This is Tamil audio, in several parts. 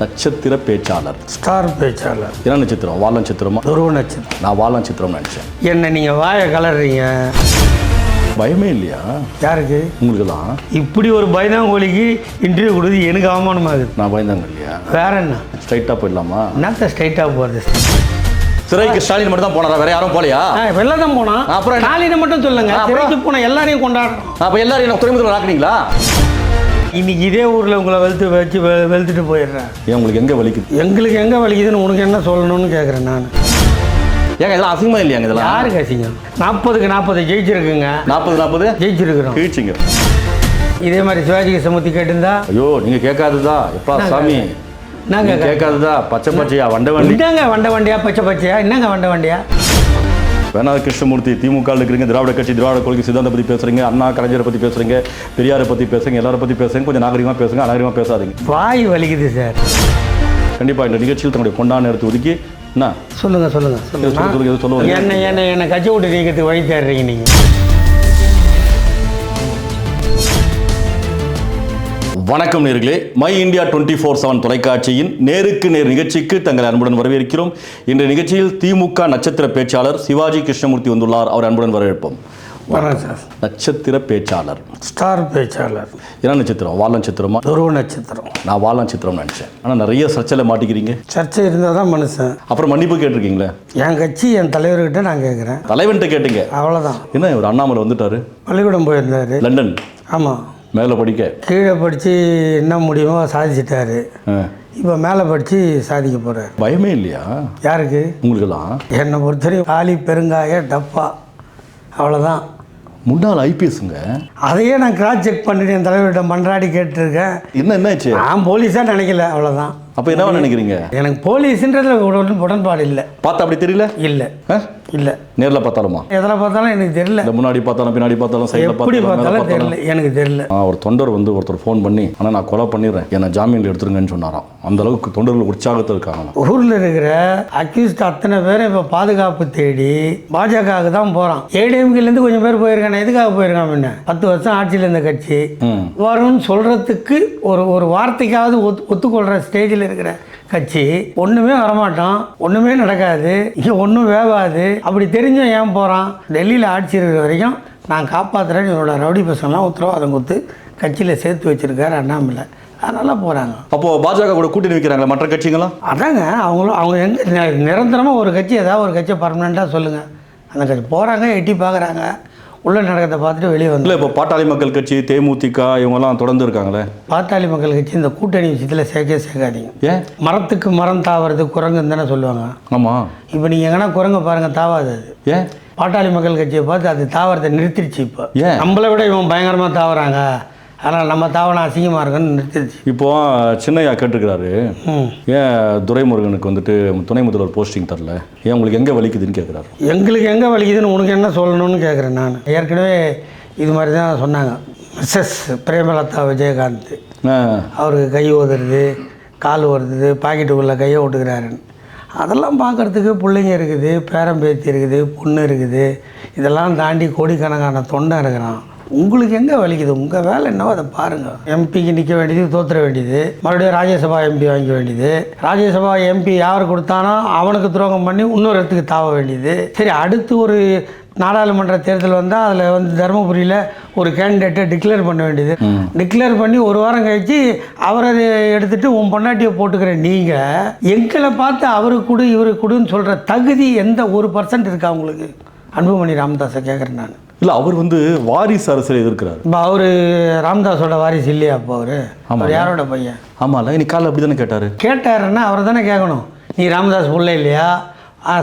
நட்சத்திர பேச்சாளர். ஸ்டார் பேச்சாளர். என்ன நட்சத்திரம்? வால் நட்சத்திரமா? துருவ நட்சத்திரம். நான் வால் நட்சத்திரம் நினச்சேன். என்ன நீங்கள் வாயை கலர்றீங்க. பயமே இல்லையா? யாருக்கு? உங்களுக்கு தான் இப்படி ஒரு பயந்தாங்கோலிக்கு இன்டர்வியூ கொடுத்து எனக்கு அவமானமாகுது. நான் பயந்தாங்க இல்லையா? வேற என்ன? ஸ்ட்ரைட்டாக போயிடலாமா? என்னத்த ஸ்ட்ரைட்டாக போகிறது சிறைக்கு ஸ்டாலின் மட்டும் தான் போனாரா? வேற யாரும் போலையா? வெளில தான் போனான். அப்புறம்? காலையில் மட்டும் சொல்லுங்க? சிறைக்கு போன எல்லாரையும் கொண்டாடுறோம். அப்போ எல்லாரும் என்ன துறைமுகத்தில் ஆக்குனீங்களா இன்னைக்கு இதே ஊரில் உங்களை வெளுத்து வச்சு வெ- வெளுத்துட்டு போயிடுறேன். ஏன் உங்களுக்கு எங்கே வலிக்குது? எங்களுக்கு எங்கே வலிக்குதுன்னு உனக்கு என்ன சொல்லணும்னு கேட்குறேன் நான். ஏங்க எல்லாம் அசிங்கமா இல்லையாங்க இதெல்லாம்? யாருக்கு அசிங்கம்? நாற்பதுக்கு நாற்பது ஜெயிச்சிருக்குங்க. நாற்பது நாற்பது ஜெயிச்சிருக்கிறோம். கீழ்ச்சிங்க இதே மாதிரி சிவாஜி சமுத்தி கேட்டிருந்தா? ஐயோ நீங்க கேட்காததா? எப்பா சாமி. நாங்க நீங்க கேட்காததா? பச்சை பச்சையா? வண்ட வண்டி? என்னங்க வண்ட வண்டியா? பச்சை பச்சையா? என்னங்க வண்ட வண்டியா? வேணா கிருஷ்ணமூர்த்தி திமுக இருக்கிறீங்க திராவிட கட்சி திராவிட கொள்கை சித்தாந்த பத்தி பேசுறீங்க அண்ணா கலைஞரை பத்தி பேசுறீங்க பெரியாரை பத்தி பேசுறீங்க எல்லாரை பத்தி பேசுறீங்க கொஞ்சம் நாகரிகமா பேசுங்க அநாகரிகமா பேசாதீங்க. வாய் வலிக்குது சார். கண்டிப்பா இந்த நிகழ்ச்சியில் தன்னுடைய பொண்டான எடுத்து ஒதுக்கி என்ன சொல்லுங்க சொல்லுங்க. சொல்லுங்க, சொல்லுங்க, எது சொல்ல சொல்லுங்க வரீங்க? என்ன என்ன என்ன கட்சி விட்டு நீக்கிறதுக்கு வழி தேடுறீங்க நீங்க. வணக்கம் நேர்களே. My India twenty four seven தொலைக்காட்சியின் நேருக்கு நேர் நிகழ்ச்சிக்கு தங்களை அன்புடன் வரவேற்கிறோம். இன்றைய நிகழ்ச்சியில் திமுக நட்சத்திர பேச்சாளர் சிவாஜி கிருஷ்ணமூர்த்தி வந்துள்ளார். அவர் அன்புடன் வரவேற்போம். நட்சத்திர பேச்சாளர். ஸ்டார் பேச்சாளர். என்ன நட்சத்திரம்? வால் நட்சத்திரமா? துருவ நட்சத்திரம். நான் வால் நட்சத்திரம் நினச்சேன். ஆனால் நிறைய சர்ச்சையில் மாட்டிக்கிறீங்க. சர்ச்சை இருந்தால் தான் மனுஷன். அப்புறம் மன்னிப்பு கேட்டிருக்கீங்களே? என் கட்சி என் தலைவர்கிட்ட நான் கேட்குறேன் தலைவன்கிட்ட கேட்டீங்க. அவ்வளோதான் என்ன ஒரு அண்ணாமலை வந்துட்டாரு? பள்ளிக்கூடம் போயிருந்தாரு. லண்டன். ஆமாம் மேலே படிக்க? கீழே படித்து என்ன முடியுமோ சாதிச்சிட்டாரு. இப்போ மேலே படித்து சாதிக்க போகிறாரு பயமே இல்லையா? யாருக்கு? உங்களுக்கெல்லாம்? என்னை பொறுத்தவரையும் காலி பெருங்காய டப்பா அவ்வளோதான் முன்னாள் ஐபிஎஸ்ங்க. அதையே நான் கிராஸ் செக் பண்ணிட்டு என் தலைவர்கிட்ட மன்றாடி கேட்டிருக்கேன். என்ன என்னாச்சு நான் போலீஸாக நினைக்கல அவ்வளோதான் அப்போ என்ன நினைக்கிறீங்க? எனக்கு போலீஸுன்றதுல உடன் உடன்பாடு இல்லை. பார்த்தா அப்படி தெரியல? இல்லை? இல்லை. நேர்ல பார்த்தாலுமா? எதில் பார்த்தாலும் எனக்கு தெரியல. முன்னாடி பார்த்தாலும் பின்னாடி பார்த்தாலும் சைடில் எப்படி பார்த்தாலும் தெரியல. எனக்கு தெரியல. ஒரு தொண்டர் வந்து ஒருத்தர் ஃபோன் பண்ணி ஆனால் நான் கொலை பண்ணிடுறேன். என்னை ஜாமீனில் எடுத்துருங்கன்னு சொன்னாராம். அந்த அளவுக்கு தொண்டர்கள் உற்சாகத்தில் இருக்காங்களாம் ஊரில் இருக்கிற அக்யூஸ்ட் அத்தனை பேரும் இப்போ பாதுகாப்பு தேடி பாஜகவுக்கு தான் போகிறான் ஏடிஎம்கிலேருந்து கொஞ்சம் பேர் போயிருக்கானே எதுக்காக போயிருக்கான் முன்ன? பத்து வருஷம் ஆட்சியில் இருந்த கட்சி. வரும்னு சொல்கிறதுக்கு ஒரு ஒரு வார்த்தைக்காவது ஒத்து ஒத்துக்கொள்கிற ஸ்டேஜில் இருக்கிற கட்சி ஒன்றுமே வரமாட்டோம் ஒன்றுமே நடக்காது இங்கே ஒன்றும் வேகாது அப்படி தெரிஞ்சும் ஏன் போகிறான் டெல்லியில் ஆட்சி இருக்கிற வரைக்கும் நான் காப்பாற்றுறேன்னு இவரோட ரவுடி பசங்களாம் உத்தரவாதம் கொடுத்து கட்சியில் சேர்த்து வச்சுருக்காரு அண்ணாமலை. அதனால் போகிறாங்க அப்போ பாஜக கூட கூட்டணி வைக்கிறாங்களா மற்ற கட்சிங்களாம் அதாங்க அவங்களும் அவங்க எங்கே நிரந்தரமாக ஒரு கட்சி ஏதாவது ஒரு கட்சியை பர்மனெண்ட்டாக சொல்லுங்கள் அந்த கட்சி போகிறாங்க எட்டி பார்க்குறாங்க உள்ள நடக்கிறத பார்த்துட்டு வெளியே வந்து இல்லை இப்போ பாட்டாளி மக்கள் கட்சி தேமுதிக இவங்கெல்லாம் தொடர்ந்து இருக்காங்களே? பாட்டாளி மக்கள் கட்சி இந்த கூட்டணி விஷயத்தில் சேர்க்கே சேர்க்காதீங்க. ஏன்? மரத்துக்கு மரம் தாவறது குரங்குன்னு தானே சொல்லுவாங்க. ஆமாம் இப்போ நீங்கள் எங்கன்னா குரங்க பாருங்கள் தாவாது அது. ஏன்? பாட்டாளி மக்கள் கட்சியை பார்த்து அது தாவரத்தை நிறுத்திடுச்சு இப்போ. ஏன்? நம்மளை விட இவன் பயங்கரமாக தாவறாங்க. அதனால் நம்ம தாவரம் அசிங்கமாக இருக்குன்னு நிறுத்திடுச்சு. இப்போ சின்னையா கேட்டிருக்கிறாரு. ஏன் துரைமுருகனுக்கு வந்துட்டு துணை முதல்வர் போஸ்டிங் தரல? ஏன் உங்களுக்கு எங்கே வலிக்குதுன்னு கேட்குறாரு எங்களுக்கு எங்கே வலிக்குதுன்னு உனக்கு என்ன சொல்லணும்னு கேட்குறேன் நான். ஏற்கனவே இது மாதிரி தான் சொன்னாங்க. மிஸ்ஸஸ் பிரேமலதா விஜயகாந்த். அவருக்கு கை ஓதுறது கால் ஓடுறது பாக்கெட்டுக்குள்ளே கையை விட்டுக்கிறாருன்னு அதெல்லாம் பார்க்குறதுக்கு பிள்ளைங்க இருக்குது பேரம்பேத்தி இருக்குது பொண்ணு இருக்குது. இதெல்லாம் தாண்டி கோடிக்கணக்கான தொண்டை இருக்கிறான். உங்களுக்கு எங்கே வலிக்குது? உங்கள் வேலை என்னவோ அதை பாருங்கள் எம்பிக்கு நிற்க வேண்டியது தோத்துற வேண்டியது. மறுபடியும் ராஜ்யசபா எம்பி வாங்கிக்க வேண்டியது. ராஜ்யசபா எம்பி யார் கொடுத்தானோ அவனுக்கு துரோகம் பண்ணி இன்னொரு இடத்துக்கு தாவ வேண்டியது. சரி அடுத்து ஒரு நாடாளுமன்ற தேர்தல் வந்தால் அதில் வந்து தருமபுரியில் ஒரு கேண்டிடேட்டை டிக்ளேர் பண்ண வேண்டியது. டிக்ளேர் பண்ணி ஒரு வாரம் கழிச்சு அவரை எடுத்துட்டு உன் பொண்டாட்டியை போட்டுக்கிற நீங்கள் எங்களை பார்த்து அவருக்கு கொடு இவருக்கு கொடுன்னு சொல்கிற தகுதி எந்த ஒரு பர்சன்ட் இருக்கா உங்களுக்கு? அன்புமணி ராமதாஸை கேட்குறேன் நான். இல்லை அவர் வந்து வாரிசு அரசியல் எதிர்க்கிறார். இப்போ அவர் ராமதாஸோட வாரிசு இல்லையா அப்போ அவர். அவர் யாரோட பையன்? ஆமாம்ல இன்னைக்கு காலைல அப்படி தானே கேட்டார்? கேட்டாருன்னா அவரை தானே கேட்கணும். நீ ராமதாஸ் பிள்ளை இல்லையா?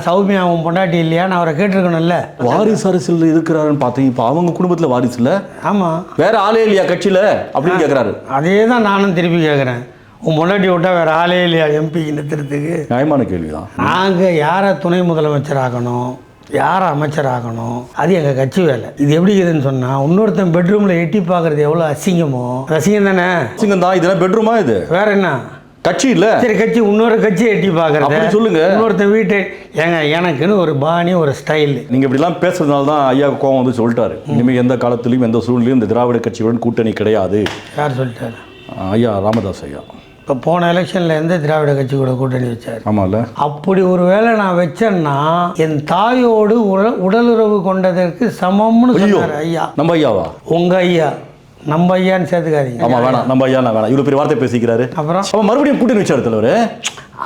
சௌமியா உன் பொண்டாட்டி இல்லையான்னு அவரை கேட்டிருக்கணும்ல. வாரிசு அரசியல் எதிர்க்கிறாருன்னு பார்த்தீங்க. இப்போ அவங்க குடும்பத்தில் வாரிசு இல்லை? ஆமாம் வேற ஆளே இல்லையா கட்சியில்? அப்படின்னு கேட்குறாரு அதே தான் நானும் திருப்பி கேட்குறேன் உன் பொண்டாட்டி விட்டா வேறு ஆளே இல்லையா எம்பிக்கு நிறுத்துறதுக்கு? நியாயமான கேள்விதான். நாங்கள் யாரை துணை முதலமைச்சர் ஆகணும்? யாரை அமைச்சர் ஆகணும் அது எங்கள் கட்சி வேலை. இது எப்படி இருக்குதுன்னு சொன்னால் இன்னொருத்தன் பெட்ரூமில் எட்டி பார்க்குறது எவ்வளோ அசிங்கமோ? அசிங்கம் தானே? சிங்கம் தான் இதெல்லாம் பெட்ரூமா இது? வேற என்ன? கட்சி இல்ல. சரி கட்சி இன்னொரு கட்சியை எட்டி பார்க்குறது அப்படி சொல்லுங்க. இன்னொருத்தன் வீட்டை ஏங்க எனக்குன்னு ஒரு பாணி ஒரு ஸ்டைல் நீங்க இப்படிலாம் பேசுறதுனால தான் ஐயா கோவம் வந்து சொல்லிட்டாரு. இனிமேல் எந்த காலத்திலையும் எந்த சூழ்நிலையும் இந்த திராவிட கட்சியுடன் கூட்டணி கிடையாது. யார் சொல்லிட்டாரு? ஐயா ராமதாஸ் ஐயா. இப்போ போன எலெக்ஷனில் எந்த திராவிட கட்சி கூட கூட்டணி வச்சார். ஆமாம்ல அப்படி ஒரு வேளை நான் வச்சேன்னா என் தாயோடு உடல் உடலுறவு கொண்டதற்கு சமம்னு சொன்னார் ஐயா. நம்ம ஐயாவா? உங்க ஐயா. நம்ம ஐயான்னு சேர்த்துக்காதீங்க. ஆமா வேணாம். நம்ம ஐயா வேணாம். இவ்வளோ பெரிய வார்த்தை பேசிக்கிறாரு. அப்புறம்? அப்போ மறுபடியும் கூட்டணி வச்சாரு தலைவர்.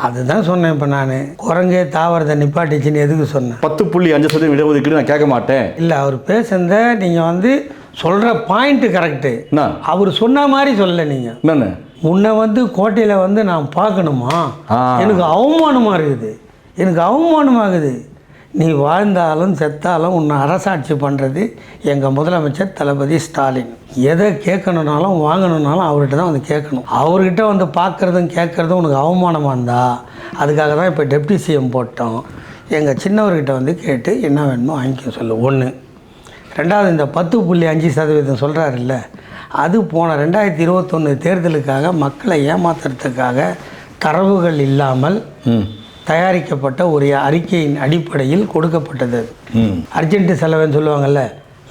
அதுதான் சொன்னேன் இப்போ நான். குரங்கே தாவரத்தை நிப்பாட்டிச்சின்னு எதுக்கு சொன்னேன்? பத்து புள்ளி அஞ்சு சதவீதம் இடஒதுக்கீடு நான் கேட்க மாட்டேன். இல்லை அவர் பேசுனத நீங்கள் வந்து சொல்கிற பாயிண்ட்டு கரெக்டு அவர் சொன்ன மாதிரி சொல்லலை நீங்கள் என்னன்னு? உன்னை வந்து கோட்டையில் வந்து நான் பார்க்கணுமா. எனக்கு அவமானமாக இருக்குது. எனக்கு அவமானமாகுது. நீ வாழ்ந்தாலும் செத்தாலும் உன்னை அரசாட்சி பண்ணுறது எங்கள் முதலமைச்சர் தளபதி ஸ்டாலின். எதை கேட்கணுன்னாலும் வாங்கணுன்னாலும் அவர்கிட்ட தான் வந்து கேட்கணும். அவர்கிட்ட வந்து பார்க்குறதும் கேட்குறதும் உனக்கு அவமானமாக இருந்தா? அதுக்காக தான் இப்போ டெப்டி சிஎம் போட்டோம். எங்கள் சின்னவர்கிட்ட வந்து கேட்டு என்ன வேணுமோ வாங்கிக்க சொல்லு. ஒன்று ரெண்டாவது இந்த பத்து புள்ளி அஞ்சு சதவீதம் சொல்கிறாருல்ல அது போன ரெண்டாயிரத்தி இருபத்தொன்று தேர்தலுக்காக மக்களை ஏமாத்துறதுக்காக தரவுகள் இல்லாமல் தயாரிக்கப்பட்ட ஒரு அறிக்கையின் அடிப்படையில் கொடுக்கப்பட்டது. அர்ஜென்ட் செலவுன்னு சொல்லுவாங்கல்ல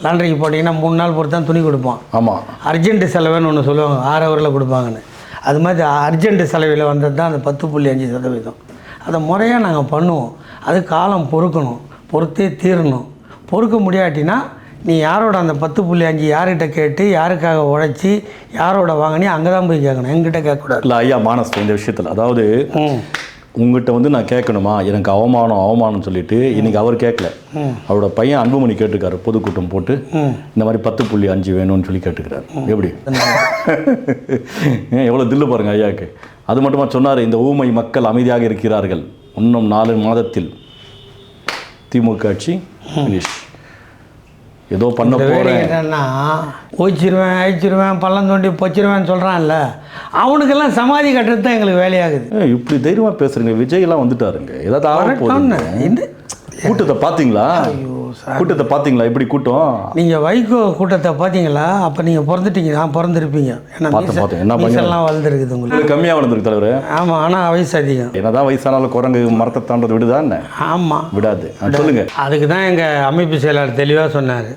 லாண்ட்ரிக்கு போட்டிங்கன்னா மூணு நாள் பொறுத்து தான் துணி கொடுப்பான். ஆமாம் அர்ஜென்ட் செலவுன்னு ஒன்று சொல்லுவாங்க ஆறு ஹவரில் கொடுப்பாங்கன்னு. அது மாதிரி அர்ஜென்ட் செலவில் வந்தது தான் அந்த பத்து புள்ளி அஞ்சு சதவீதம். அதை முறையாக நாங்கள் பண்ணுவோம். அது காலம் பொறுக்கணும் பொறுத்தே தீரணும். பொறுக்க முடியாட்டினா நீ யாரோட அந்த பத்து புள்ளி அஞ்சு யார்கிட்ட கேட்டு யாருக்காக உழைச்சி யாரோட வாங்கினி அங்கே தான் போய் கேட்கணும். எங்கிட்ட கேட்கக்கூடாது. இல்லை ஐயா மானஸ் இந்த விஷயத்தில். அதாவது உங்ககிட்ட வந்து நான் கேட்கணுமா? எனக்கு அவமானம் அவமானம் சொல்லிட்டு இன்னைக்கு அவர் கேட்கல. அவரோட பையன் அன்புமணி கேட்டிருக்காரு பொதுக்கூட்டம் போட்டு. இந்த மாதிரி பத்து புள்ளி அஞ்சு வேணும்னு சொல்லி கேட்டுக்கிறாரு எப்படி? ஏன் எவ்வளோ தில்லு பாருங்க ஐயாக்கு. அது மட்டுமா சொன்னார் இந்த ஊமை மக்கள் அமைதியாக இருக்கிறார்கள். இன்னும் நாலு மாதத்தில் திமுக ஆட்சி finish. ஏதோ பண்ண போகிறேன் என்னன்னா ஓச்சிருவேன் அழிச்சிருவேன் பள்ளம் தோண்டி பொச்சிருவேன்னு சொல்கிறான்ல அவனுக்கெல்லாம் சமாதி கட்டுறது தான் எங்களுக்கு வேலையாகுது. இப்படி தைரியமா பேசுறீங்க. விஜய் எல்லாம் வந்துட்டாருங்க. ஏதாவது கூட்டத்தை பாத்தீங்களா? கூட்டத்தை பாத்தீங்களா இப்படி கூட்டம்? நீங்கள் வைகோ கூட்டத்தை பார்த்தீங்களா? அப்போ நீங்கள் பிறந்துட்டீங்க. நான் பிறந்திருப்பீங்க. ஏன்னா. என்ன? மீசெல்லாம் வளர்ந்துருக்குது உங்களுக்கு. இது கம்மியா வளர்ந்துருக்கு தலைவர். ஆமாம் ஆனால் வயசு அதிகம். என்னதான் வயசானாலும் குரங்கு மரத்தை தாண்டது விடுதா என்ன? ஆமாம் விடாது. சொல்லுங்க. அதுக்கு தான் எங்கள் அமைப்பு செயலாளர் தெளிவாக சொன்னார்.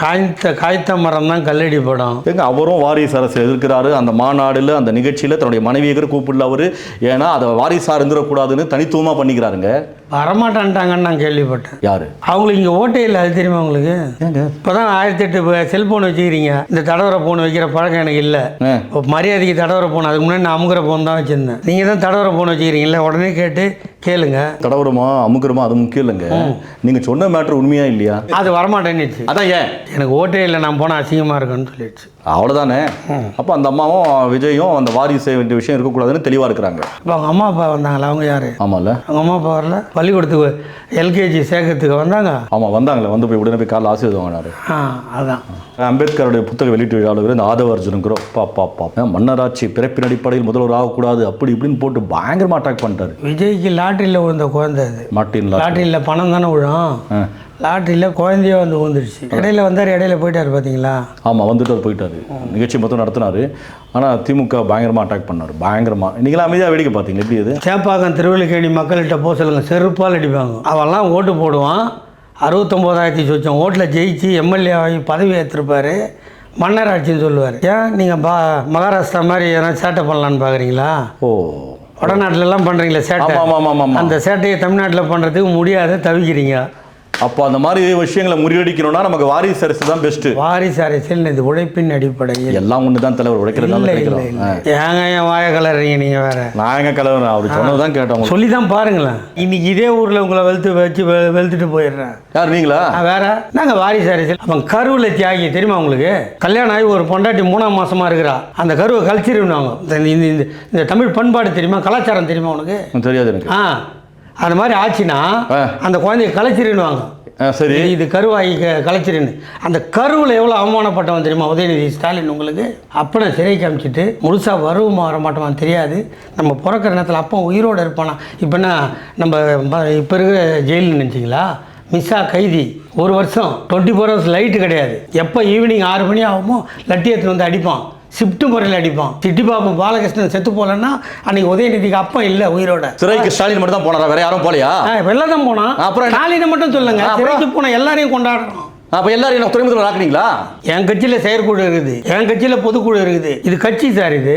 காய்த்த காய்த்த மரம் தான் கல்லடி படம். ஏங்க அவரும் வாரிசு அரசு எதிர்க்கிறாரு. அந்த மாநாடுல அந்த நிகழ்ச்சியில தன்னுடைய மனைவியை கூப்பிடல அவரு. ஏன்னா அதை வாரிசா இருந்துடக்கூடாதுன்னு தனித்துவமா பண்ணிக்கிறாருங்க. வரமாட்டான்ட்டாங்கன்னு நான் கேள்விப்பட்டேன். யாரு? அவங்களுக்கு இங்கே ஓட்டே இல்லை அது தெரியுமா உங்களுக்கு? இப்போ தான் ஆயிரத்தி எட்டு செல்ஃபோன் வச்சுக்கிறீங்க. இந்த தடவரை ஃபோன் வைக்கிற பழக்கம் எனக்கு இல்லை. மரியாதைக்கு தடவரை ஃபோன் அதுக்கு முன்னாடி நான் அமுக்கிற ஃபோன் தான் வச்சுருந்தேன். நீங்கள் தான் தடவரை ஃபோன் வச்சுக்கிறீங்களா உடனே கேட்டு கேளுங்க. தடவுறமா அமுக்குறமா அது முக்கியம் இல்லைங்க. நீங்க சொன்ன மேட்ரு உண்மையா இல்லையா? அது வரமாட்டேன்னுச்சு. அதான் ஏன்? எனக்கு ஓட்டே இல்லை நான் போனால் அசிங்கமாக இருக்குன்னு சொல்லிடுச்சு. அவ்வளவுதானே? அப்போ அந்த அம்மாவும் விஜயும் அந்த வாரிசு வேண்டிய விஷயம் இருக்கக்கூடாதுன்னு தெளிவா இருக்கிறாங்க. இப்போ அவங்க அம்மா அப்பா வந்தாங்களா? அவங்க யார்? ஆமால அவங்க அம்மா அப்பா வரல? பள்ளிக்கூடத்துக்கு எல்கேஜி சேர்க்கறதுக்கு வந்தாங்க? ஆமா வந்தாங்களே. வந்து போய் உடனே போய் காலைல ஆசீர்வாதம் வாங்கினாரு. ஆ அதான். அம்பேத்கருடைய புத்தக வெளியீட்டு விழாவில் இந்த ஆதவ அர்ஜுனுங்கிறோம் பா பா பா. மன்னராட்சி பிறப்பின் அடிப்படையில் முதல்வர் ஆகக்கூடாது அப்படி இப்படின்னு போட்டு பயங்கரமா அட்டாக் பண்ணிட்டாரு. விஜய்க்கு லாட்டரியில் விழுந்த குழந்தை அது. மாட்டின்ல லாட்டரியில் பணம் தானே விழும். ஆ. லாட்டரியில் குழந்தையே வந்து விழுந்துருச்சு இடையில வந்தார் இடையில போயிட்டார் பார்த்தீங்களா ஆமாம் வந்துட்டு அவர் போயிட்டாரு நிகழ்ச்சி மொத்தம் நடத்தினாரு. ஆனால் திமுக பயங்கரமாக அட்டாக் பண்ணார். பயங்கரமா. நீங்களாம் அமைதியாக வேடிக்கை பார்த்தீங்க எப்படி இது சேப்பாக்கம் திருவள்ளிக்கேணி மக்கள்கிட்ட போக சொல்லுங்க செருப்பால் அடிப்பாங்க. அவெல்லாம் ஓட்டு போடுவான். அறுபத்தொம்போதாயிரத்தி சொச்சம் ஓட்டில் ஜெயிச்சு எம்எல்ஏ ஆகி பதவி ஏற்றிருப்பாரு மன்னர் ஆட்சின்னு சொல்லுவார். ஏன்? நீங்கள் பா மகாராஷ்டிரா மாதிரி எதனா சேட்டை பண்ணலான்னு பார்க்குறீங்களா ஓ. வடநாட்டிலலாம் பண்ணுறீங்களா சேட்டை. அந்த சேட்டையை தமிழ்நாட்டில் பண்ணுறதுக்கு முடியாத தவிக்கிறீங்க. அப்போ அந்த மாதிரி விஷயங்களை முறியடிக்கணும்னா நமக்கு வாரிசு அரசு தான் பெஸ்ட்டு வாரிசு அரசியல் இது உழைப்பின் அடிப்படையில். எல்லாம் ஒன்று தான் தலைவர் உழைக்கிறது தான் இல்லை இல்லை கிடைக்கிறோம் ஏங்க என் வாய கலறீங்க நீங்கள் வேற? நான் எங்க கலவரம் அப்படி சொன்னது தான் கேட்டோம் சொல்லி தான் பாருங்களேன். இன்னைக்கு இதே ஊரில் உங்களை வெளுத்து வச்சு வெளுத்துட்டு போயிடுறேன். யார் நீங்களா? வேற. நாங்கள் வாரிசு அரசியல். அப்போ கருவில் தியாகி தெரியுமா உங்களுக்கு? கல்யாணம் ஆகி ஒரு பொண்டாட்டி மூணாம் மாசமா இருக்கிறா. அந்த கருவை கழிச்சிருவாங்க இந்த இந்த- தமிழ் பண்பாடு தெரியுமா? கலாச்சாரம் தெரியுமா உனக்கு? தெரியாது ஆ. அந்த மாதிரி ஆச்சுன்னா. அந்த குழந்தைய கலைச்சிருன்னுவாங்க. ஆ, சரி. இது- இது கருவாகி க- கலைச்சிருன்னு. அந்த கருவில் எவ்வளோ அவமானப்பட்டவன் தெரியுமா? உதயநிதி ஸ்டாலின் உங்களுக்கு? அப்பனை சிறை காமிச்சிட்டு முழுசாக வருவோமா வர மாட்டோமான்னு தெரியாது. நம்ம பிறக்கிற நேரத்தில் அப்போ உயிரோடு இருப்பானா? இப்போ என்ன நம்ம இப்போ இருக்கிற ஜெயிலில் நினச்சிங்களா? மிஸ்ஸா கைதி ஒரு வருஷம் டுவெண்ட்டி ஃபோர் ஹவர்ஸ் லைட்டு கிடையாது. எப்போ ஈவினிங் ஆறு மணி ஆகுமோ லட்டி எடுத்துன்னு வந்து அடிப்பான். ஷிஃப்ட் முறையில் அடிப்பான். சிட்டி பாபு பாலகிருஷ்ணன் செத்து போகலன்னா அன்னைக்கு உதயநிதிக்கு அப்பா இல்லை உயிரோட. சிறைக்கு ஸ்டாலின் மட்டும் தான் போனாரா? வேற யாரும் போலையா? வெளில தான் போனான். அப்புறம்? ஸ்டாலினை மட்டும் சொல்லுங்க? சிறைக்கு போன எல்லாரையும் கொண்டாடுறோம் அப்ப எல்லாரும் என்ன துணை முதல்வர் ஆக்குனீங்களா என் கட்சியில் செயற்குழு இருக்குது. என் கட்சியில் பொதுக்குழு இருக்குது. இது கட்சி சார் இது.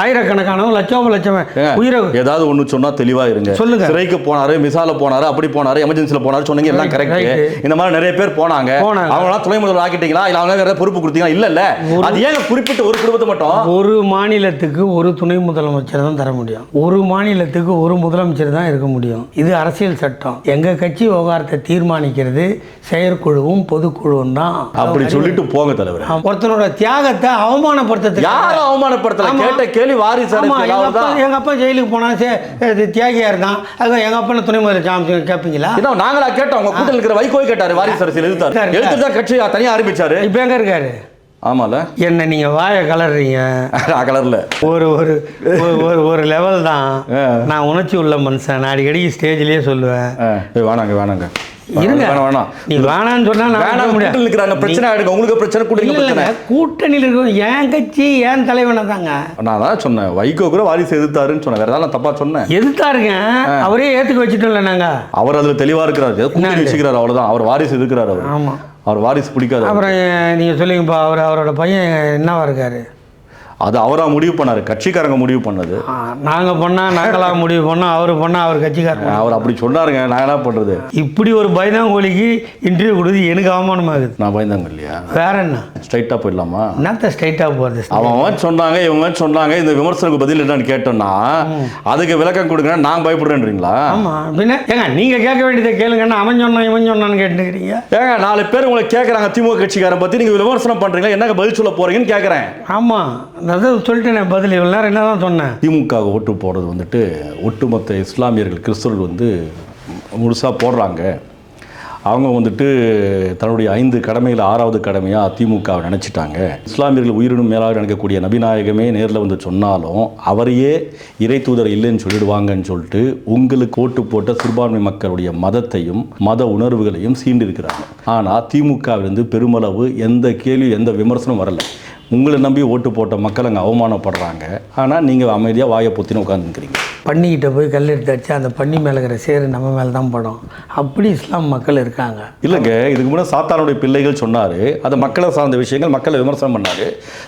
ஆயிரக்கணக்கானவங்க லட்சம் லட்சம் உயிரை ஏதாவது ஒண்ணு சொன்னா தெளிவா இருங்க. சொல்லுங்க. சிறைக்கு போனாரு மிசால போனாரு அப்படி போனாரு எமர்ஜென்சில போனாரு சொன்னீங்க எல்லாம் கரெக்ட். இந்த மாதிரி நிறைய பேர் போனாங்க. போனாங்க. அவங்க எல்லாம் துணை முதல்வர் ஆக்கிட்டீங்களா இல்ல அவங்க வேற பொறுப்பு கொடுத்தீங்களா? இல்ல இல்ல அது ஏங்க குறிப்பிட்ட ஒரு குடும்பத்தை மட்டும்? ஒரு மாநிலத்துக்கு ஒரு துணை முதலமைச்சர் தான் தர முடியும். ஒரு மாநிலத்துக்கு ஒரு முதலமைச்சர் தான் இருக்க முடியும். இது அரசியல் சட்டம். எங்க கட்சி விவகாரத்தை தீர்மானிக்கிறது செயற்குழுவும் பொதுக்குழுவும் தான் அப்படி சொல்லிட்டு போங்க தலைவர். ஒருத்தனோட தியாகத்தை அவமானப்படுத்துறதுக்கு யாரும் அவமானப்படுத்தல ஆமா. கேட்ட கேள்வி வாரிசு எங்க அப்பா ஜெயிலுக்கு போனா சே இது தியாகியா இருந்தான். அதுக்கு எங்க அப்பா துணை முதல்வர் சாமி கேட்பீங்களா என்ன நாங்களா கேட்டோம். உங்க கூட்டத்தில் இருக்கிற வைகோய் கேட்டாரு வாரிசு அரசியல் எதிர்த்தாரு. தான் கட்சி தனியா ஆரம்பிச்சாரு? இப்போ எங்க இருக்காரு? ஆமால. என்ன நீங்க வாயை கலர்றீங்க? கலர்ல. ஒரு ஒரு ஒரு- ஒரு லெவல் தான். நான் உணர்ச்சி உள்ள மனுஷன். நான் அடிக்கடி ஸ்டேஜ்லயே சொல்லுவேன். வேணாங்க வேணாங்க இருங்க. வேணாம் வேணாம். நீ வேணான்னு சொன்னா நான் வேணாம் முடியாது. இருக்கிறாங்க. பிரச்சனை உங்களுக்கு பிரச்சனை கூட்டணி கூட்டணியில் இருக்கிற என் கட்சி என் தலைவனை தாங்க. நான் தான் சொன்னேன். வைகோ கூட வாரிசு எதிர்த்தாருன்னு சொன்னேன். வேற ஏதாவது சொன்னேன். எதிர்த்தாருங்க. அவரே ஏத்துக்க வச்சுட்டோம்ல நாங்க. அவர் அதுல தெளிவா இருக்கிறாரு. கூட்டணி வச்சுக்கிறாரு அவ்வளவுதான். அவர் வாரிசு இருக்கிறாரு அவர். ஆமா. அவர் வாரிசு பிடிக்காது அப்புறம் நீங்க சொல்லுங்கப்பா. அவர் அவரோட பையன் என்னவா இருக்காரு? அது அவரா முடிவு பண்ணாரு கட்சிக்காரங்க முடிவு பண்ணது. ஆ, நாங்க பண்ணா நாங்களா முடிவு பண்ணோம் அவர் பண்ணா அவர் கட்சிக்காரர் அவர் அப்படி சொன்னாருங்க நான் என்ன பண்றது? இப்படி ஒரு பயந்தாங்கோலிக்கு இன்டர்வியூ கொடுத்து எனக்கு அவமானமாகுது. நான் பயந்தாங்க இல்லையா? வேற என்ன? ஸ்ட்ரைட்டா போயிடலாமா? என்னத்த ஸ்ட்ரைட்டாக போகிறது அவன் சொன்னாங்க இவங்க சொன்னாங்க இந்த விமர்சனத்துக்கு பதில் என்னன்னு கேட்டோம்னா அதுக்கு விளக்கம் கொடுங்க நான் பயப்படுறேன்றீங்களா? ஆமாம் பின்ன ஏங்க நீங்கள் கேட்க வேண்டியதை கேளுங்கன்னா அவன் சொன்னான் இவன் சொன்னான்னு கேட்டுக்கிறீங்க? ஏங்க நாலு பேர் உங்களை கேட்குறாங்க திமுக கட்சிக்காரன் பத்தி நீங்க விமர்சனம் பண்றீங்களா? என்னங்க பதில் சொல்ல போறீங்கன்னு கேட்குறேன் ஆமாம் நான் சொல்லிட்டேன் பதில் இவ்வளோ நேரம் என்ன தான் சொன்னேன்? திமுக ஓட்டு போடுறது வந்துட்டு ஒட்டுமொத்த இஸ்லாமியர்கள் கிறிஸ்தவர்கள் வந்து முழுசாக போடுறாங்க. அவங்க வந்துட்டு தன்னுடைய ஐந்து கடமையில் ஆறாவது கடமையாக திமுகவை நினச்சிட்டாங்க. இஸ்லாமியர்கள் உயிரினும் மேலாக நினைக்கக்கூடிய நபிநாயகமே நேரில் வந்து சொன்னாலும் அவரையே இறை தூதர் இல்லைன்னு சொல்லிடுவாங்கன்னு சொல்லிட்டு உங்களுக்கு ஓட்டு போட்ட சிறுபான்மை மக்களுடைய மதத்தையும் மத உணர்வுகளையும் சீண்டிருக்கிறாங்க. ஆனால் திமுகவிலிருந்து பெருமளவு எந்த கேள்வி எந்த விமர்சனம் வரல. உங்களை நம்பி ஓட்டு போட்ட மக்கள் அங்கே அவமானப்படுறாங்க. ஆனால் நீங்கள் அமைதியாக வாயை பொத்தின்னு உட்காந்துருக்கிறீங்க பண்ணிக்கிட்ட போய் கல் எடுத்து அடிச்சு அந்த பண்ணி மேலே இருக்கிற சேரு நம்ம மேலே தான் படும். அப்படி இஸ்லாம் மக்கள் இருக்காங்க. இல்லைங்க இதுக்கு முன்னாடி சாத்தானுடைய பிள்ளைகள் சொன்னார் அது மக்களை சார்ந்த விஷயங்கள் மக்களை விமர்சனம் பண்ணார்.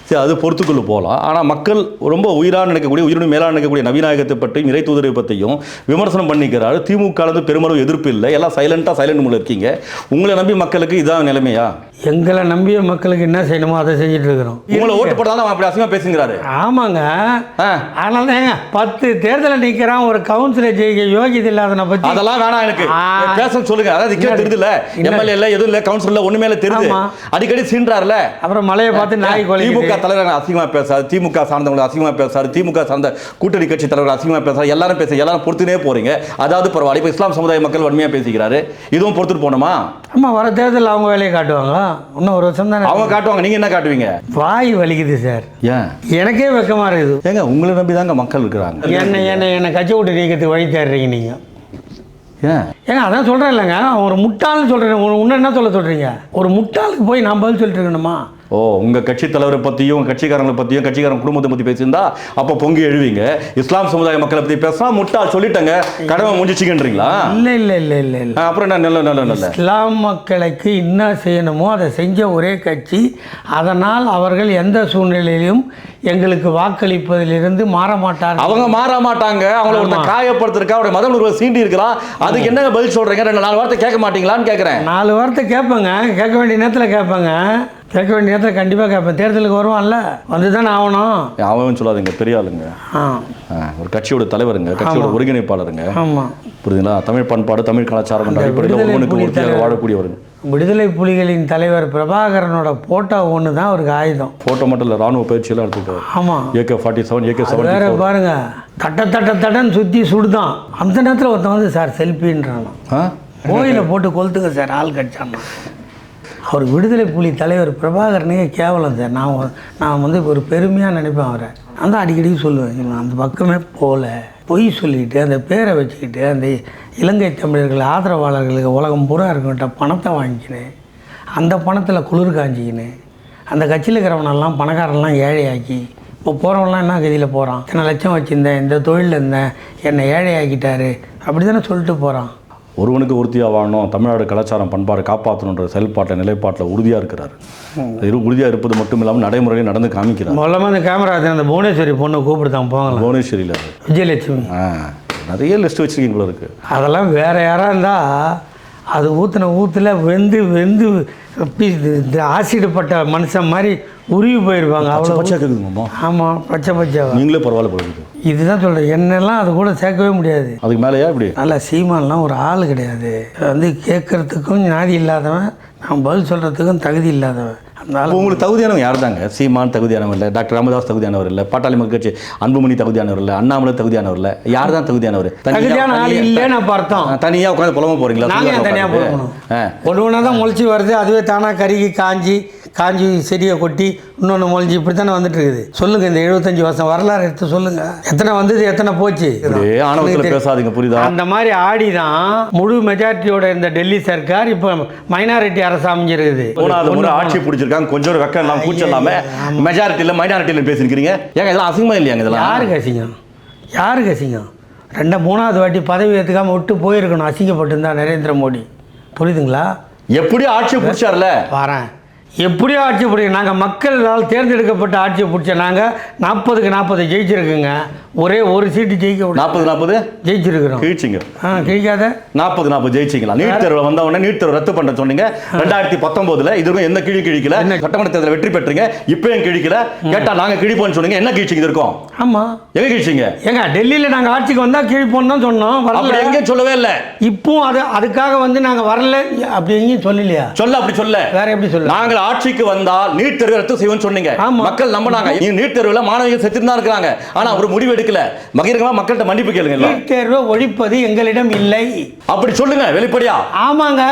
சரி அது பொறுத்துக்குள்ள போகலாம் ஆனால் மக்கள் ரொம்ப உயிராக நினைக்கக்கூடிய உயிரினும் மேலாக நினைக்கக்கூடிய நவீநாயகத்தை பற்றியும் இறை தூதரை பற்றியும் விமர்சனம் பண்ணிக்கிறாரு. திமுக பெருமளவு எதிர்ப்பு இல்லை. எல்லாம் சைலண்ட்டாக சைலண்ட் மூலம் இருக்கீங்க. உங்களை நம்பி மக்களுக்கு இதான் நிலைமையா? எங்களை நம்பிய மக்களுக்கு என்ன செய்யணுமோ அதை செஞ்சுட்டு இருக்கிறோம். உங்களை ஓட்டு போட்டாலும் அப்படி அசிங்கமாக பேசுங்கிறாரு. ஆமாங்க. அதனால தான் பத்து தேர்தலில் நிற்கிறான் ஒரு கவுன்சிலர் ஜெயிக்க யோகியதை இல்லாதவனை பற்றி அதெல்லாம் வேணாம் எனக்கு. பேச சொல்லுங்க. அதாவது இங்கே தெரியுது இல்ல எம்எல்ஏ இல்ல எதுவும் இல்ல கவுன்சில் இல்ல ஒண்ணுமே இல்ல தெரியுது. அடிக்கடி சீன்றாருல அப்புறம் மலையை பார்த்து நாய் திமுக கொலைக்குது தலைவர் அசிங்கமா பேசாரு திமுக சார்ந்தவங்க அசிங்கமா பேசாரு திமுக சார்ந்த கூட்டணி கட்சி தலைவர் அசிங்கமா பேசாரு எல்லாரும் பேச எல்லாரும் பொறுத்துனே போறீங்க. அதாவது பரவாயில்ல. இப்ப இஸ்லாம் சமுதாய மக்கள் வன்மையா பேசிக்கிறாரு. இதுவும் பொறுத்துட்டு போனோமா ஆமாம் வர தேர்தலில் அவங்க வேலையை காட்டுவாங்க இன்னும் ஒரு வருஷம் தானே அவங்க காட்டுவாங்க. நீங்க என்ன காட்டுவீங்க? வாய் வலிக்குது சார். ஏன்? எனக்கே வெக்கமா இருக்குது. ஏங்க உங்களை நம்பி தாங்க மக்கள் இருக்கிறாங்க. என்னை என்னை என்னை கட்சி விட்டு நீக்கிறதுக்கு வழி தேடுறீங்க நீங்கள் ஏன்? ஏங்க அதான் சொல்கிறேன் இல்லைங்க ஒரு முட்டாள்னு சொல்கிறேன் உன்ன என்ன சொல்ல சொல்கிறீங்க ஒரு முட்டாளுக்கு போய் நான் பதில் சொல்லிட்டு இருக்கணுமா? ஓ உங்க கட்சி தலைவரை பத்தியும் உங்க கட்சிக்காரங்களை பத்தியும் கட்சிக்காரங்க குடும்பத்தை பத்தி பேசியிருந்தா அப்ப பொங்கி எழுவீங்க. இஸ்லாம் சமுதாய மக்களை பத்தி பேசினா முட்டா சொல்லிட்டங்க கடமை முடிச்சுக்கின்றீங்களா? இல்லை இல்லை இல்லை இல்லை இல்லை. அப்புறம் என்ன நல்ல நல்ல நல்ல இஸ்லாம் மக்களுக்கு என்ன செய்யணுமோ அதை செஞ்ச ஒரே கட்சி. அதனால் அவர்கள் எந்த சூழ்நிலையிலும் எங்களுக்கு வாக்களிப்பதிலிருந்து மாற மாட்டார்கள். அவங்க மாற மாட்டாங்க. அவங்கள ஒருத்தன் ஆமா. காயப்படுத்திருக்கா அவருடைய மத உணர்வை சீண்டி இருக்கிறான். அதுக்கு என்னங்க பதில் சொல்றீங்க? ரெண்டு நாலு வார்த்தை கேட்க மாட்டீங்களான்னு கேட்கறேன் நாலு வார்த்தை கேட்பேங்க. கேட்க வேண்டிய நேரத்தில் கேட்பேங்க. கேட்க வேண்டிய நேரத்தில் கண்டிப்பாக கேட்பேன். தேர்தலுக்கு வருவான்ல வந்து தானே ஆகணும் அவன் சொல்லாதீங்க பெரிய ஆளுங்க ஒரு கட்சியோட தலைவருங்க கட்சியோட ஒருங்கிணைப்பாளருங்க. ஆமாம் புரியுதுங்களா? தமிழ் பண்பாடு தமிழ் கலாச்சாரம் ஒவ்வொன்றுக்கு தலைவர். வாழக்கூடியவருங்க. விடுதலை புலிகளின் தலைவர் பிரபாகரனோட போட்டோ ஒன்று தான் அவருக்கு ஆயுதம். போட்டோ மட்டும் இல்லை ராணுவ பயிற்சியெல்லாம் எடுத்துக்கிட்டாரு. ஆமாம் ஏகே ஃபார்ட்டி செவன் ஏகே அது செவன்டி வேற பாருங்க தட்ட தட்ட தட்டன்னு சுற்றி சுடுதான். அந்த நேரத்தில் ஒருத்தன் வந்து சார் செல்ஃபின்றான் கோயிலை போட்டு கொளுத்துங்க சார் ஆள் கடிச்சான்னா அவர் விடுதலை புலி தலைவர் பிரபாகரனே கேவலம் சார். நான் நான் வந்து ஒரு பெருமையாக நினைப்பேன் அவரை. நான் தான் அடிக்கடி சொல்லுவேன் அந்த பக்கமே போகல. பொய் சொல்லிட்டு அந்த பேரை வச்சுக்கிட்டு அந்த இலங்கை தமிழர்கள் ஆதரவாளர்களுக்கு உலகம் பூரா இருக்கவன்ட்ட பணத்தை வாங்கிக்கினேன் அந்த பணத்தில் குளிர் காஞ்சிக்கினேன் அந்த கட்சியில் இருக்கிறவனெல்லாம் பணக்காரன்லாம் ஏழையாக்கி இப்போ போகிறவன்லாம் என்ன கதியில் போகிறான் இத்தனை லட்சம் வச்சுருந்தேன் இந்த தொழிலில் இருந்தேன் என்னை ஏழையாக்கிட்டாரு அப்படி தானே சொல்லிட்டு போகிறான் ஒருவனுக்கு உறுதியாக வாழணும் தமிழ்நாடு கலாச்சாரம் பண்பாடு காப்பாற்றணுன்ற செயல்பாட்டில் நிலைப்பாட்டில் உறுதியாக இருக்கிறார். உறுதியாக இருப்பது மட்டும் இல்லாமல் நடைமுறையில் நடந்து காமிக்கிறார். முதல்லமா அந்த கேமரா அந்த புவனேஸ்வரி பொண்ணு கூப்பிடுதான் போங்களாம் புவனேஸ்வரியில் விஜயலட்சுமி. ஆ நிறைய லிஸ்ட் வச்சுருக்கீங்க போல இருக்கு. அதெல்லாம் வேற யாராக இருந்தால் அது ஊற்றின ஊற்றுல வெந்து வெந்து அப்படி இது- இது ஆசிடு பட்ட மனுஷன் மாதிரி உருகி போயிருப்பாங்க. அவ்வளோ பச்சை கேட்குதுங்கம்மா ஆமாம் பச்சை பச்சை நீங்களே பரவாயில்ல இருக்குது இதுதான் சொல்கிறேன் என்னெல்லாம் அது கூட சேர்க்கவே முடியாது. அதுக்கு மேலேயா இப்படி? நல்லா சீமான்லாம் ஒரு ஆள் கிடையாது. வந்து கேட்குறதுக்கும் ஞாதி இல்லாதவன் நான் பதில் சொல்கிறதுக்கும் தகுதி இல்லாதவன் அதனால உங்களுக்கு தகுதியானவங்க யார் தாங்க சீமான் தகுதியானவர் இல்லை டாக்டர் ராமதாஸ் தகுதியானவர் இல்லை பாட்டாளி மக்கள் கட்சி அன்புமணி தகுதியானவர் இல்லை அண்ணாமலை தகுதியானவர் இல்லை யார் தான் தகுதியானவர் தகுதியான ஆள் இல்லைன்னு அப்போ அர்த்தம் தனியாக உட்காந்து புலம்ப ஏன் தனியாக. ஒன்று ஒன்றா தான் முளைச்சி வருது அதுவே தானாக கருகி காஞ்சி காஞ்சி செடியை கொட்டி இன்னொன்று முளைஞ்சி இப்படி தானே வந்துட்டு இருக்குது சொல்லுங்க இந்த எழுபத்தஞ்சு வருஷம் வரலாறு எடுத்து சொல்லுங்க. எத்தனை வந்தது எத்தனை போச்சு? பேசாதீங்க புரியுதா? அந்த மாதிரி ஆடி தான் முழு மெஜாரிட்டியோட இந்த டெல்லி சர்க்கார் இப்போ மைனாரிட்டி அரசு அமைஞ்சிருக்குது மூணாவது முறை ஆட்சி பிடிச்சிருக்காங்க. கொஞ்சம் ஒரு வெக்கம் இல்லாமல் கூச்சம் இல்லாமல் மெஜாரிட்டியில் மைனாரிட்டியில் பேசியிருக்கிறீங்க ஏங்க இதெல்லாம் அசிங்கமா இல்லையாங்க இதெல்லாம்? யாருக்கு அசிங்கம்? யாருக்கு அசிங்கம்? ரெண்டா மூணாவது வாட்டி பதவி ஏற்றுக்காம விட்டு போயிருக்கணும். அசிங்கப்பட்டிருந்தா நரேந்திர மோடி. புரியுதுங்களா? எப்படி ஆட்சி பிடிச்சார்ல? வரேன். எப்படியோ ஆட்சி பிடிக்கும் நாங்கள் மக்களால் தேர்ந்தெடுக்கப்பட்ட ஆட்சியை பிடிச்ச நாங்கள் நாற்பதுக்கு நாற்பது ஜெயிச்சிருக்குங்க. ஒரே ஒரு சீட்டு ஜெயிக்க நாற்பது நாற்பது ஜெயிச்சிருக்கிறோம். கீழ்ச்சிங்க. ஆ கிழிக்காத? நாற்பது நாற்பது ஜெயிச்சிங்களா? நீட் தேர்வில் வந்த உடனே நீட் தேர்வு ரத்து பண்ண சொன்னீங்க. ரெண்டாயிரத்தி பத்தொன்பதுல இதுவரைக்கும் எந்த கிழி கிழிக்கல? சட்டமன்ற தேர்தலில் வெற்றி பெற்றீங்க. இப்பயும் கிழிக்கல? கேட்டா நாங்க கிழிப்போம்னு சொன்னீங்க. என்ன கிழிச்சிங்க இருக்கோம்? ஆமாம் எங்க கிழிச்சிங்க? ஏங்க டெல்லியில் நாங்கள் ஆட்சிக்கு வந்தால் கிழிப்போம் தான் சொன்னோம். வரல. எங்கேயும் சொல்லவே இல்லை. இப்போ அது அதுக்காக வந்து நாங்கள் வரல. அப்படி எங்கேயும் சொல்லலையா? சொல்ல அப்படி சொல்ல. வேற எப்படி சொல்ல? நாங்கள் ஆட்சிக்கு வந்தால் நீட் தேர்வு ரத்து செய்வோம்னு சொன்னீங்க. மக்கள் நம்பினாங்க. நீட் தேர்வுல மாணவிகள் செத்துட்டு தான் இருக்கிறாங்க ஆனா ஒரு முடிவு எடுக்கல. பகிரங்கமா மக்கள்கிட்ட மன்னிப்பு கேளுங்க. நீட் தேர்வை ஒழிப்பது எங்களிடம் இல்லை. அப்படி சொல்லுங்க வெளிப்படையா? ஆமாங்க.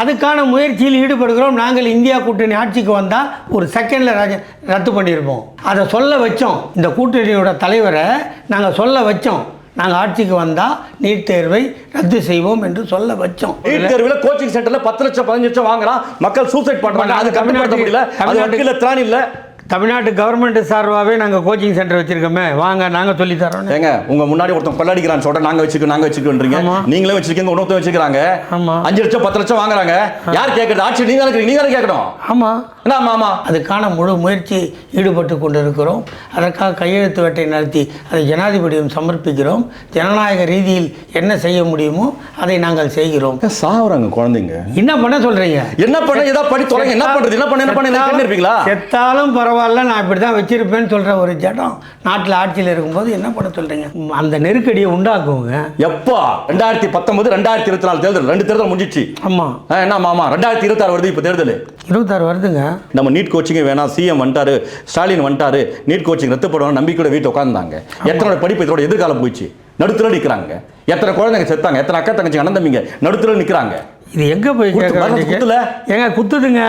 அதுக்கான முயற்சியில் ஈடுபடுகிறோம். நாங்கள் இந்தியா கூட்டணி ஆட்சிக்கு வந்தால் ஒரு செகண்டில் ரத்து பண்ணியிருப்போம். அதை சொல்ல வச்சோம். இந்த கூட்டணியோட தலைவரை நாங்கள் சொல்ல வச்சோம். நாங்கள் ஆட்சிக்கு வந்தால் நீட் தேர்வை ரத்து செய்வோம் என்று சொல்ல வச்சோம். நீட் தேர்வுல கோச்சிங் சென்டர்ல பத்து லட்சம் பதினஞ்சு லட்சம் வாங்குறான். மக்கள் சூசைட் பண்றாங்க. அது கட்டுப்படுத்த முடியல. அது வக்கீல திராணி இல்ல. தமிழ்நாட்டு கவர்மெண்ட் சார்பாகவே நாங்கள் கோச்சிங் சென்டர் வச்சுருக்கோமே. வாங்க நாங்கள் சொல்லித்தரோம் ஏங்க உங்க முன்னாடி ஒருத்தன் கொள்ளடிக்கிறான்னு சொல்ற நாங்க வச்சுக்கோ நாங்க வச்சுக்கோன்றீங்க. நீங்களே வச்சிருக்கீங்க இன்னொருத்தன் வச்சுக்கிறாங்க. ஆமா. அஞ்சு லட்சம் பத்து லட்சம் வாங்குறாங்க. யார் கேட்கறது ஆட்சி நீங்க இருக்கிறீங்க நீங்க கேட்கணும் ஆமாம் என்ன ஆமா ஆமா. அதுக்கான முழு முயற்சி ஈடுபட்டு கொண்டிருக்கிறோம். அதற்காக கையெழுத்து வேட்டை நடத்தி அதை ஜனாதிபதியிடம் சமர்ப்பிக்கிறோம். ஜனநாயக ரீதியில் என்ன செய்ய முடியுமோ அதை நாங்கள் செய்கிறோம். சாவுறாங்க குழந்தைங்க? என்ன பண்ண சொல்றீங்க? என்ன பண்ண? ஏதாவது படி தொலைங்க என்ன பண்றது? என்ன பண்ண? என்ன பண்ண? இருப்பீங்களா செத்தாலும் பரவாயில்ல. நான் இப்படி தான் வச்சிருப்பேன்னு சொல்ற ஒரு ஜடம் நாட்டில் ஆட்சியில் இருக்கும்போது என்ன பண்ண சொல்றீங்க? ம், அந்த நெருக்கடியை உண்டாக்குவோங்க. எப்பா ரெண்டாயிரத்தி பத்தொன்பது ரெண்டாயிரத்தி இருபத்தி நாலு தேர்தல் ரெண்டு தேர்தல் முடிஞ்சிச்சு. ஆமாம் என்ன மாமா ரெண்டாயிரத்தி இருபத்தாறு வருது இப்போ தேர்தல்? இருபத்தாறு வருதுங்க. நம்ம நீட் கோச்சிங்கே வேணாம் சிஎம் வந்துட்டாரு ஸ்டாலின் வந்துட்டாரு நீட் கோச்சிங் ரத்து பண்ணுவோம் நம்பிக்கையோட வீட்டில் உட்காந்தாங்க எத்தனை படிப்பு இதோட எதிர்காலம் போயிடுச்சு? நடுத்துல நிற்கிறாங்க எத்தனை குழந்தைங்க செத்தாங்க? எத்தனை அக்கா தங்கச்சி அண்ணன் தம்பிங்க நடுத்துல நிற்கிறாங்க இது எங்கே போய் குத்து- கேட்க மரணத்து வேண்டிய குத்துல? ஏங்க குத்துதுங்க.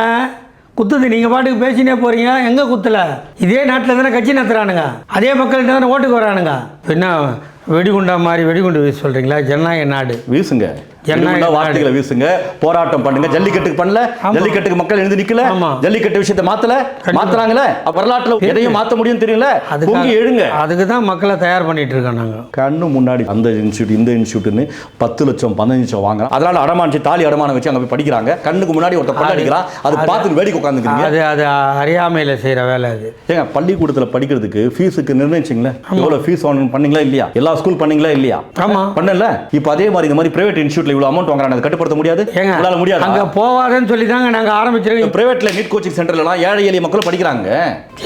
குத்துது. நீங்கள் பாட்டுக்கு பேசினே போகிறீங்க எங்கே குத்தல? இதே நாட்டில் தானே கட்சி நடத்துறானுங்க. அதே மக்கள்கிட்ட தானே ஓட்டுக்கு வரானுங்க. என்ன வெடிகுண்டா மாதிரி வெடிகுண்டு வீச சொல்கிறீங்களா ஜனநாயக நாடு. வீசுங்க. வார்த்தைகளை வீசுங்க போராட்டம் பண்ணுங்க. ஜல்லிக்கட்டுக்கு பண்ணல. ஜல்லிக்கட்டுக்கு மக்கள் எழுந்து நிக்கல. ஜல்லிக்கட்டு விஷயத்தை மாத்தல அப்ப வரலாற்றுல எதையும் மாத்த முடியும் தெரியல. பொங்கி எழுங்க. அதுக்கு தான் மக்களை தயார் பண்ணிட்டு இருக்கோம் நாங்கள் கண்ணு முன்னாடி அந்த இன்ஸ்டியூட் இந்த இன்ஸ்டியூட்னு பத்து லட்சம் பதினஞ்சு லட்சம் வாங்குறான். அதனால அடமானிச்சு தாலி அடமானம் வச்சு அங்க போய் படிக்கிறாங்க. கண்ணுக்கு முன்னாடி ஒருத்தர் கொள்ளடிக்கிறான் அது பார்த்து வேடிக்கை உட்காந்துக்கிறீங்க அது அது அறியாமையில் செய்கிற வேலை அது. ஏங்க பள்ளிக்கூடத்துல படிக்கிறதுக்கு ஃபீஸுக்கு நிர்ணயிச்சிங்களே? எவ்வளவு ஃபீஸ் வாங்கணும் பண்ணீங்களா இல்லையா? எல்லா ஸ்கூல் பண்ணீங்களா இல்லையா? ஆமா. பண்ணல? இப்போ அதே மாதிரி இந்த மாதிரி பிரைவேட் இன்ஸ்டியூட்ல இவ்வளவு அமௌண்ட் வாங்குறாங்க அதை கட்டுப்படுத்த முடியாது? உங்களால முடியாது? அங்கே போவாதேன்னு சொல்லி தாங்க நாங்கள் ஆரம்பிச்சிருக்கோம் பிரைவேட்ல நீட் கோச்சிங் சென்டர்லாம் ஏழை எளிய மக்கள் படிக்கிறாங்க.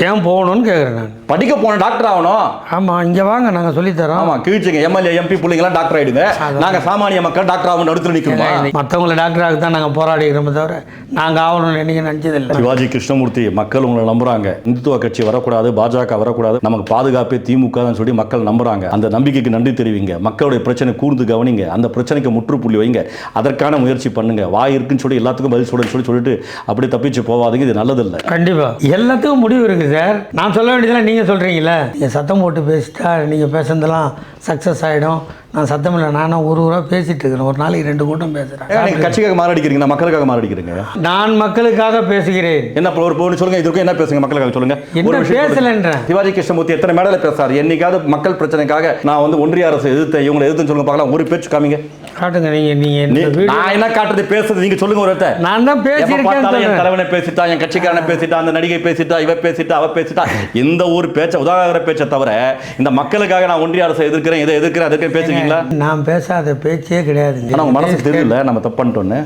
ஏன் போகணும்னு கேட்குறேன் நான். படிக்க போன டாக்டர் ஆகணும். ஆமாம் இங்கே வாங்க நாங்கள் சொல்லித்தரோம். ஆமா கீழ்ச்சிங்க எம்எல்ஏ எம்பி பிள்ளைங்களாம் டாக்டர் ஆயிடுங்க. நாங்க சாமானிய மக்கள் டாக்டர் ஆகணும் நடுத்துல நிக்கணுமா மற்றவங்களை டாக்டராக தான் நாங்கள் போராடிக்கிறோமே தவிர நாங்கள் ஆகணும்னு என்னைக்கு நினச்சதில்லை. சிவாஜி கிருஷ்ணமூர்த்தி மக்கள் உங்களை நம்புறாங்க. இந்துத்துவ கட்சி வரக்கூடாது பாஜக வரக்கூடாது. நமக்கு பாதுகாப்பே திமுக சொல்லி மக்கள் நம்புறாங்க. அந்த நம்பிக்கைக்கு நன்றி தெரிவிங்க. மக்களுடைய பிரச்சனை கூர்ந்து கவனிங்க. அந்த பிரச்சனைக்கு முற்றுப்புள்ளி வைங்க. அதற்கான முயற்சி பண்ணுங்க. வாய் இருக்குன்னு சொல்லி எல்லாத்துக்கும் பதில் சொல்லுன்னு சொல்லி சொல்லிட்டு அப்படியே தப்பிச்சு போவாதுங்க. இது நல்லதில்லை. கண்டிப்பாக எல்லாத்துக்கும் முடிவு இருக்குது சார். நான் சொல்ல வேண்டியதெல்லாம் நீங்கள் சொல்கிறீங்களே நீங்கள் சத்தம் போட்டு பேசிட்டா நீங்கள் பேசுனதெல்லாம் சக்ஸஸ் ஆகிடும் நான் சத்தமில்லை நானும் ஒரு ஊராக பேசிட்டு இருக்கிறேன் ஒரு நாளைக்கு ரெண்டு கூட்டம் பேசுகிறேன் நீங்க கட்சிக்காக மாரடிக்கிறீங்க நான் மக்களுக்காக மாரடிக்கிறீங்க நான் மக்களுக்காக பேசுகிறேன். என்ன ஒரு பொண்ணு சொல்லுங்க இதுக்கு என்ன பேசுங்க மக்களுக்காக சொல்லுங்க? என்ன. பேசலன்றேன். சிவாஜி கிருஷ்ணமூர்த்தி எத்தனை மேடையில பேசாரு? என்னைக்காவது மக்கள் பிரச்சனைக்காக நான் வந்து ஒன்றிய அரசு எதிர்த்தேன் இவங்களை எதிர்த்துன்னு சொல்லுங்க பார்க்கலாம். ஒரு பேச்சு காமிங்க. காட்டுங்க நீங்கள் நீங்கள் நீ- இந்த வீடியோ நான் என்ன காட்டுறது? பேசுறது நீங்க சொல்லுங்க ஒரு வார்த்தை. நான் தான் பார்த்தாலும் என். தலைவனை பேசிட்டா என் கட்சிக்காரனை பேசிட்டா அந்த நடிகை பேசிட்டா இவ பேசிட்டா அவ பேசிட்டா இந்த ஒரு பேச்ச உதாரண பேச்சை தவிர இந்த மக்களுக்காக நான் ஒன்றிய அரசை எதிர்க்கிறேன் இதை எதிர்க்கிறேன் அதுக்கு பேசுறீங்களா? நான் பேசாத பேச்சே கிடையாதுங்க ஆனா உங்க மனசுக்கு தெரியல நம்ம தப்பு பண்ணிட்டோன்னு.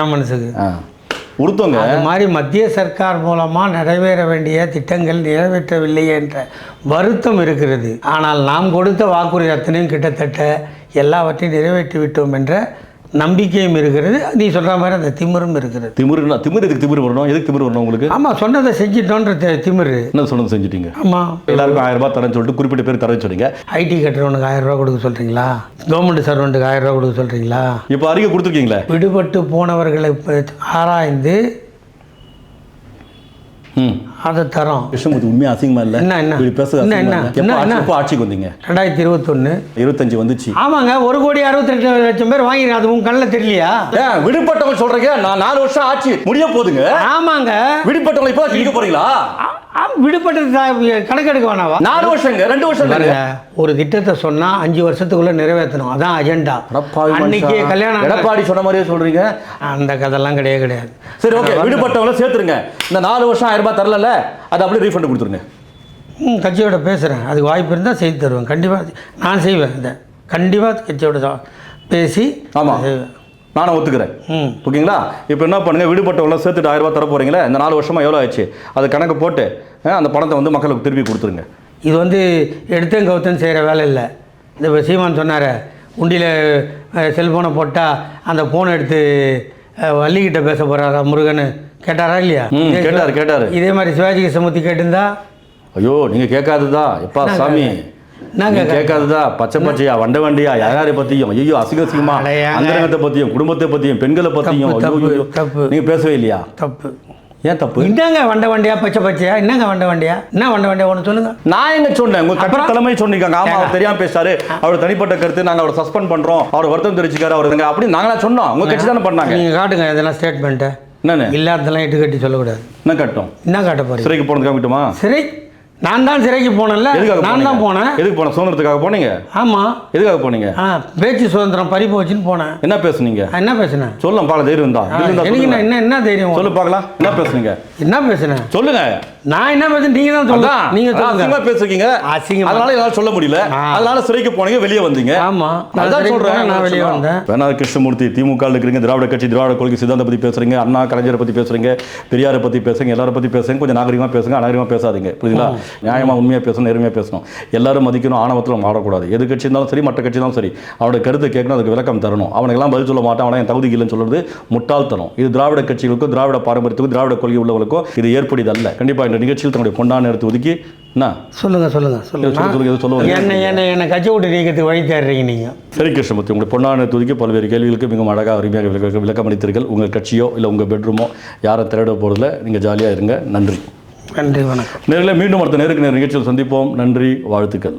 என் மனசுக்கு. உடுத்தவங்க அது மாதிரி மத்திய சர்க்கார் மூலமாக நிறைவேற வேண்டிய திட்டங்கள் நிறைவேற்றவில்லை என்ற வருத்தம் இருக்கிறது. ஆனால் நாம் கொடுத்த வாக்குறுதி அத்தனையும் கிட்டத்தட்ட எல்லாவற்றையும் நிறைவேற்றி விட்டோம் என்ற நம்பிக்கையும் இருக்கிறது. நீ சொல்கிற மாதிரி அந்த திமிரும் இருக்கிறது. திமிரு திமிரு எதுக்கு திமிரு வரணும்? எதுக்கு திமிரு வரணும் உங்களுக்கு? ஆமாம் சொன்னதை செஞ்சிட்டோன்ற திமிரு. என்ன சொன்னது செஞ்சுட்டீங்க? ஆமாம் எல்லாருக்கும் ஆயிரம் ரூபாய் தரேன்னு சொல்லிட்டு குறிப்பிட்ட பேர் தரேன்னு சொன்னீங்க. ஐடி கட்டுறவனுக்கு ஆயிரம் ரூபா கொடுக்க சொல்கிறீங்களா கவர்மெண்ட் சர்வெண்ட்டுக்கு ஆயிரம் ரூபா கொடுக்க சொல்கிறீங்களா இப்போ அறிக்கை கொடுத்துருக்கீங்களே? விடுபட்டு போனவர்களை ஆராய்ந்து ம். அதை தரோம். கிருஷ்ணமூர்த்தி உண்மையா அசிங்கமா இல்ல? என்ன, என்ன? இப்படி பேசுறது என்ன, என்ன? என்ன? எப்போ ஆட்சிக்கு வந்தீங்க? ரெண்டாயிரத்தி இருபத்தொன்று இருபத்தஞ்சு வந்துச்சு. ஆமாங்க ஒரு கோடி அறுபத்தெட்டு லட்சம் பேர் வாங்கிருக்காங்க அது உங்க கண்ணில் தெரியலையா? விடுபட்டவங்க சொல்றீங்க? நான் நாலு வருஷம் ஆட்சி முடிய போகுதுங்க ஆமாங்க. விடுபட்டவங்களை இப்போ கிழிக்க போறீங்களா? விடுபட்டது கணக்கெடுக்க வேணாவா நாலு வருஷங்க ரெண்டு வருஷம் ஒரு திட்டத்தை சொன்னா அஞ்சு வருஷத்துக்குள்ள நிறைவேற்றணும். அதான் அஜெண்டா அன்னைக்கு. கல்யாணம் எடப்பாடி சொன்ன மாதிரியே சொல்றீங்க. அந்த கதைலாம் கிடையாது கிடையாது. சரி ஓகே. விடுபட்டவங்களை சேர்த்துருங்க. இந்த நாலு வருஷம் ஆயிரம் ரூபாய் தரல அதை அப்படியே ரீஃபண்ட் கொடுத்துருங்க. ம், கட்சியோட பேசுகிறேன் அதுக்கு வாய்ப்பு இருந்தால் செய்து தருவேன். கண்டிப்பாக நான் செய்வேன் இதை. கண்டிப்பாக கட்சியோட பேசி ஆமா. செய்வேன். நானும் ஒத்துக்கிறேன். ம். ஓகேங்களா? இப்போ என்ன பண்ணுங்க? விடுபட்டவங்களை சேர்த்துட்டு ஆயிரம் ரூபாய் தர போறீங்களே இந்த நாலு வருஷமா எவ்வளோ ஆச்சு? அது கணக்கு போட்டு அந்த பணத்தை வந்து மக்களுக்கு திருப்பி கொடுத்துருங்க. இது வந்து எடுத்தேன் கவுத்தன் செய்கிற வேலை இல்லை. இந்த இப்ப சீமான் சொன்னார் உண்டியில் செல்ஃபோனை போட்டால் அந்த ஃபோனை எடுத்து வள்ளிக்கிட்ட பேச போகிறாரா முருகன்? கேட்டாரா இல்லையா? கேட்டாரு, கேட்டாரு. இதே மாதிரி சிவாஜி கிருஷ்ணமூர்த்தி கேட்டிருந்தா? ஐயோ நீங்க கேட்காததா? எப்பா சாமி. நீங்க கேட்கறேன். கேட்காததா? பச்சை பச்சையா வண்ட வண்டியா யாரை பத்தியும்? ஐயோ அசிங்க அசிங்கமா. அந்தரங்கத்தை பத்தியும் குடும்பத்தை பத்தியும் பெண்களை பத்தியும் தப்பு, ஐயோ, தப்பு, ஐயோ. தப்பு. நீங்க பேசவே இல்லையா? தப்பு. ஏன் தப்பு? என்னங்க வண்ட வண்டியா பச்சை பச்சையா? என்னங்க வண்ட வண்டியா? என்ன வண்ட வண்டியா? ஒன்று சொல்லுங்க. நான் எங்க சொன்னேன்? உங்க அப்புறம்? தலைமை சொன்னீங்க ஆமா அவர் தெரியாம பேசாரு அவர் தனிப்பட்ட கருத்து நாங்க அவரை சஸ்பெண்ட் பண்றோம். அவர் வருத்தம் தெரிவிச்சுக்காரு அவர் அப்படி நாங்களா சொன்னோம். உங்க கட்சி தானே பண்ணாங்க. நீங்கள் காட்டுங்க இதெல்லாம் ஸ்டேட்மெண்ட்டை என்னன்னு இல்லாததெல்லாம் இட்டு கட்டி சொல்லக்கூடாது. என்ன கட்டும்? என்ன காட்ட போறீங்க? சிறைக்கு போனது காமிட்டுமா சிறை? நான் தான் சிறைக்கு போனேன்ல. எதுக்காக நான் தான்? போனேன். எதுக்கு போன? சுதந்திரத்துக்காக போனீங்க? ஆமாம் எதுக்காக போனீங்க? ஆ பேச்சு சுதந்திரம் பறி போச்சுன்னு போனேன். என்ன பேசுனீங்க? என்ன பேசுனேன்? சொல்லும் பால தைரியம் தான். எனக்கு என்ன என்ன என்ன தைரியம்? சொல்லு பார்க்கலாம். என்ன பேசுனீங்க? என்ன பேசுனேன்? சொல்லுங்க. நான் என்ன நீங்க தான் சொல்லுங்க. நீங்க அசிங்கமா பேசுறீங்க. அசிங்கமா. அதனால என்னால சொல்ல முடியல. அதனால சிறைக்கு போனீங்க வெளியே வந்தீங்க. ஆமா. அதான் சொல்றேன். நான் வெளியே வந்தேன். வேணா கிருஷ்ணமூர்த்தி திமுக இருக்கிறீங்க திராவிட கட்சி திராவிட கொள்கை சித்தாந்த பத்தி பேசுறீங்க அண்ணா கலைஞரை பத்தி பேசுறீங்க பெரியாரை பத்தி பேசுறீங்க எல்லாரும் பத்தி பேசுங்க கொஞ்சம் நாகரிகமா பேசுங்க அநாகரிகமா பேசாதீங்க. புரியுதுங்களா நியாயமா உண்மையா பேசணும் நேர்மையா பேசணும். எல்லாரும் மதிக்கணும் ஆணவத்தில் ஆடக்கூடாது எது கட்சி இருந்தாலும் சரி மற்ற கட்சி இருந்தாலும் சரி அவனோட கருத்தை கேட்கணும் அதுக்கு விளக்கம் தரணும். அவனுக்கெல்லாம் பதில் சொல்ல மாட்டான் அவனை என் தகுதி இல்லைன்னு சொல்றது முட்டாள்தனம். இது திராவிட கட்சிகளுக்கும் திராவிட பாரம்பரியத்துக்கும் திராவிட கொள்கை உள்ளவர்களுக்கும் இது ஏற்புடையதல்ல. கண்டிப்பா இந்த நிகழ்ச்சியில் தன்னுடைய பொன்னான நேரத்தை ஒதுக்கி என்ன சொல்லுங்க சொல்லுங்க சொல்லுங்க, சொல்லுங்க சொல்லுங்க, எது சொல்ல வரீங்க? என்ன என்ன என்ன கட்சி விட்டு நீக்கிறதுக்கு வழி தேடுறீங்க நீங்க. சரி கிருஷ்ணமூர்த்தி உங்களுடைய பொன்னான துதிக்கு பல்வேறு கேள்விகளுக்கு மிகவும் அழகாக அருமையாக விளக்க விளக்கம் அளித்தீர்கள் உங்கள் கட்சியோ இல்லை உங்கள் பெட்ரூமோ யாரை திரட போகிறதில்ல நீங்கள் ஜாலியாக இருங்க. நன்றி. நன்றி வணக்கம். நேரில் மீண்டும் அடுத்த நேருக்கு நேர் நிகழ்ச்சியில் சந்திப்போம். நன்றி வாழ்த்துக்கள்.